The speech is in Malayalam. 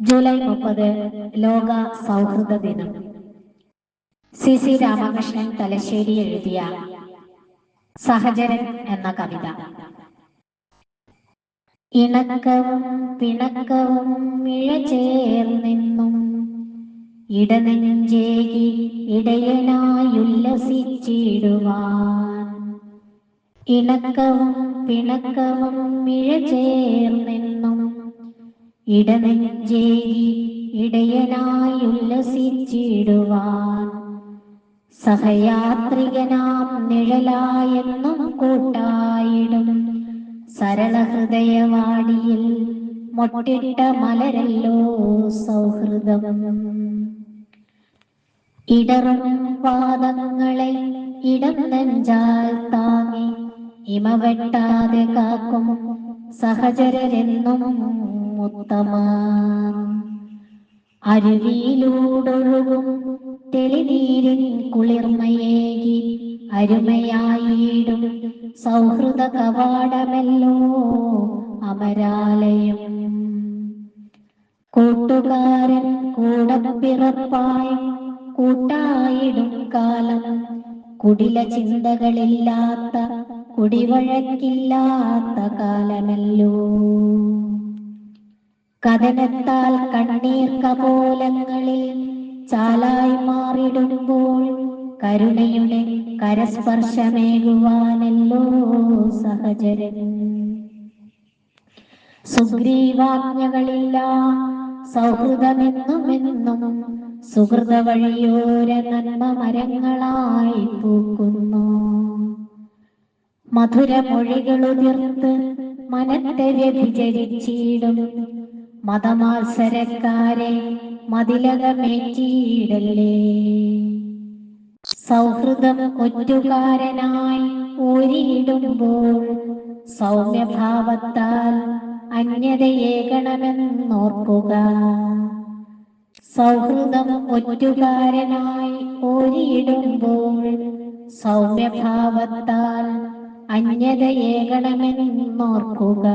ജൂലൈ മുപ്പത് ലോക സൗഹൃദ ദിനം. സി സി രാമകൃഷ്ണൻ തലശ്ശേരി എഴുതിയ സഹചരൻ എന്ന കവിത. ഇണക്കവും പിണക്കവും ഇഴചേർന്നെന്നും ഇടനെഞ്ചേകി ഇടയനായുല്ലസിച്ചിടുവാൻ. ഇണക്കവും പിണക്കവും ഇഴചേർന്നെന്നും ഇടനെഞ്ചേകി ഇടയനായുല്ലസിച്ചിടുവാൻ സഹയാത്രികനാം നിഴലായെന്നും കൂട്ടായിടും. സരളഹൃദയവാടിയിൽ മൊട്ടിട്ട മലരല്ലോ സൗഹൃദം. ഇടറും പാദങ്ങളെ ഇടം നെഞ്ചാൽ താങ്ങി ഇമവെട്ടാതെ കാക്കും സഹചരരെന്നും ഉത്തമ അരുവിയിലൂടൊഴുകും തെളിനീരിൻ കുളിർമയേകി അരുമയായിടും. സൗഹൃദ കവാടമല്ലോ അമരാലയം. കൂട്ടുകാരൻ കൂടപ്പിറപ്പായി കൂട്ടായിടും കാലം. കുടില ചിന്തകളില്ലാത്ത കുടിവഴക്കില്ലാത്ത കാലമല്ലോ. കഥനത്താൽ കണ്ണീർ കപോലങ്ങളിൽ ചാലായി മാറിടുമ്പോൾ കരുണയുടെ കരസ്പർശമേകുവാനല്ലോ സഹചരൻ. സുഗ്രീവാജ്ഞകളില്ല സൗഹൃദമെന്നുമെന്നും സുഹൃത വഴിയോര നന്മ മരങ്ങളായി പൂക്കുന്നു. മധുരമൊഴികളുതിർത്ത് മനത്തെ വ്യഭിചരിച്ചിടും മതമാത്സരക്കാരെ മതിലകമേറ്റിയിടല്ലേ? സൗഹൃദം ഒറ്റുകാരനായി ഊരിയിടുമ്പോൾ സൗമ്യഭാവത്താൽ അന്യതയേകണമെന്നോർക്കുക. സൗഹൃദം ഒറ്റുകാരനായി ഓരിയിടുമ്പോൾ സൗമ്യഭാവത്താൽ അന്യതയേകണമെന്നോർക്കുക.